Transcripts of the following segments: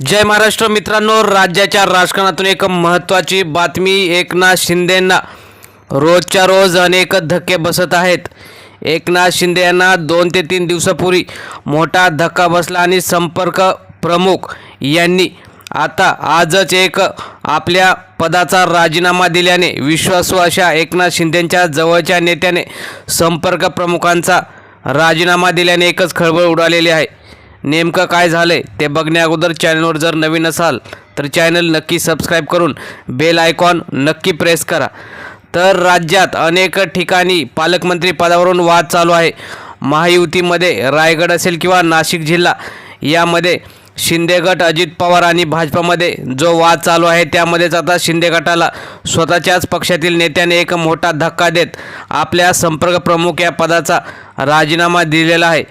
जय महाराष्ट्र मित्रांनो राज्याच्या राजकारणातून एक महत्त्वाची बातमी एकनाथ शिंदेंना रोजच्या रोज अनेक धक्के बसत आहेत. एकनाथ शिंदे यांना दोन ते तीन दिवसापूर्वी मोठा धक्का बसला आणि संपर्क प्रमुख यांनी आता आजच एक आपल्या पदाचा राजीनामा दिल्याने विश्वासू अशा एकनाथ शिंदेंच्या जवळच्या नेत्याने संपर्क प्रमुखांचा राजीनामा दिल्याने एकच खळबळ उडालेली आहे. नेमकं काय झालं आहे ते बघण्याअगोदर चॅनलवर जर नवीन असाल तर चॅनल नक्की सबस्क्राईब करून बेल आयकॉन नक्की प्रेस करा. तर राज्यात अनेक ठिकाणी पालकमंत्री पदावरून वाद चालू आहे. महायुतीमध्ये रायगड असेल किंवा नाशिक जिल्हा यामध्ये शिंदे गट अजित पवार आणि भाजपामध्ये जो वाद चालू आहे त्यामध्येच आता शिंदे गटाला स्वतःच्याच पक्षातील नेत्याने एक मोठा धक्का देत आपल्या संपर्क प्रमुख या पदाचा राजीनामा दिलेला आहे.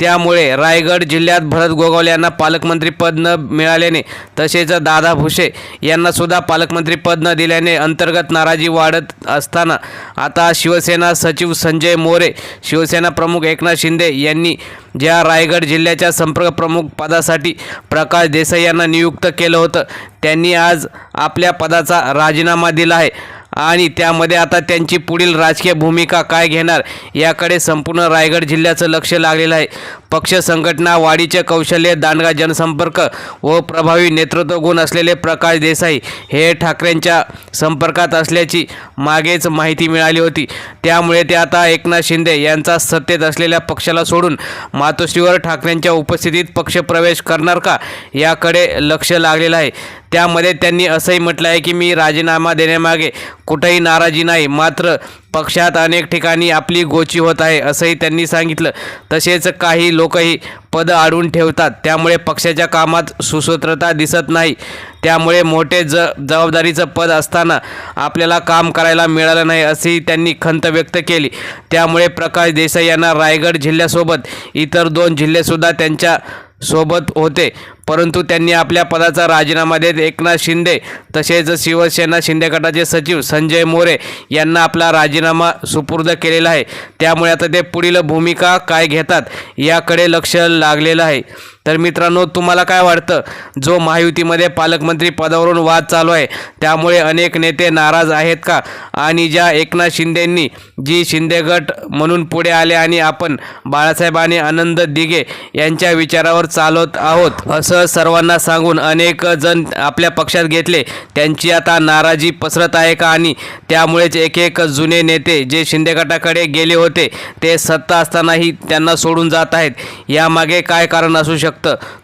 त्यामुळे रायगड जिल्ह्यात भरत गोगावले यांना पालकमंत्रीपद न मिळाल्याने तसेच दादा भुसे यांनासुद्धा पालकमंत्रीपद न दिल्याने अंतर्गत नाराजी वाढत असताना आता शिवसेना सचिव संजय मोरे शिवसेना प्रमुख एकनाथ शिंदे यांनी ज्या रायगड जिल्ह्याच्या संपर्क प्रमुख पदासाठी प्रकाश देसाई यांना नियुक्त केलं होतं त्यांनी आज आपल्या पदाचा राजीनामा दिला आहे. आणि त्यामध्ये आता त्यांची पुढील राजकीय भूमिका काय घेणार? याकडे संपूर्ण रायगड जिल्ह्याचं लक्ष लागलेलं आहे. पक्ष संघटना वाढीचे कौशल्य दांडगा जनसंपर्क व प्रभावी नेतृत्व गुण असलेले प्रकाश देसाई हे ठाकरेंच्या संपर्कात असल्याची मागेच माहिती मिळाली होती. त्यामुळे ते आता एकनाथ शिंदे यांचा सत्तेत असलेल्या पक्षाला सोडून मातोश्रीवर ठाकरेंच्या उपस्थितीत पक्षप्रवेश करणार का याकडे लक्ष लागलेलं आहे. त्यामध्ये त्यांनी असंही म्हटलं आहे की मी राजीनामा देण्यामागे कुठेही नाराजी नाही मात्र पक्षात अनेक ठिकाणी आपली गोची होत आहे असंही त्यांनी सांगितलं. तसेच काही लोकही पद आडून ठेवतात. त्यामुळे पक्षाच्या कामात सुसूत्रता दिसत नाही. त्यामुळे मोठे ज जबाबदारीचं पद असताना आपल्याला काम करायला मिळालं नाही अशी त्यांनी खंत व्यक्त केली. त्यामुळे प्रकाश देसाई यांना रायगड जिल्ह्यासोबत इतर दोन जिल्हेसुद्धा त्यांच्यासोबत होते. परंतु त्यांनी आपल्या पदाचा राजीनामा देत एकनाथ शिंदे तसेच शिवसेना शिंदे गटाचे सचिव संजय मोरे यांना आपला राजीनामा सुपूर्द केलेला आहे. त्यामुळे आता ते पुढील भूमिका काय घेतात याकडे लक्ष लागलेलं आहे. तर मित्रांनो तुम्हाला काय वाटतं? जो महायुतीमध्ये पालकमंत्री पदावरून वाद चालू आहे त्यामुळे अनेक नेते नाराज आहेत का? आणि ज्या एकनाथ शिंदेंनी जी शिंदे गट म्हणून पुढे आले आणि आपण बाळासाहेब आणि आनंद दिघे यांच्या विचारावर चालवत आहोत असं सर्वांना सांगून अनेक जण आपल्या पक्षात घेतले. त्यांची आता नाराजी पसरत आहे का? आणि त्यामुळेच एक एक जुने नेते जे शिंदे गटाकडे गेले होते ते सत्ता असतानाही त्यांना सोडून जात आहेत. यामागे काय कारण असू शकतं?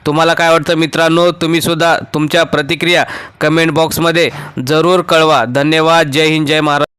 तुम्हाला काय वाटतं मित्रांनो? तुम्ही सुद्धा तुमच्या प्रतिक्रिया कमेंट बॉक्समध्ये जरूर कळवा. धन्यवाद. जय हिंद जय महाराज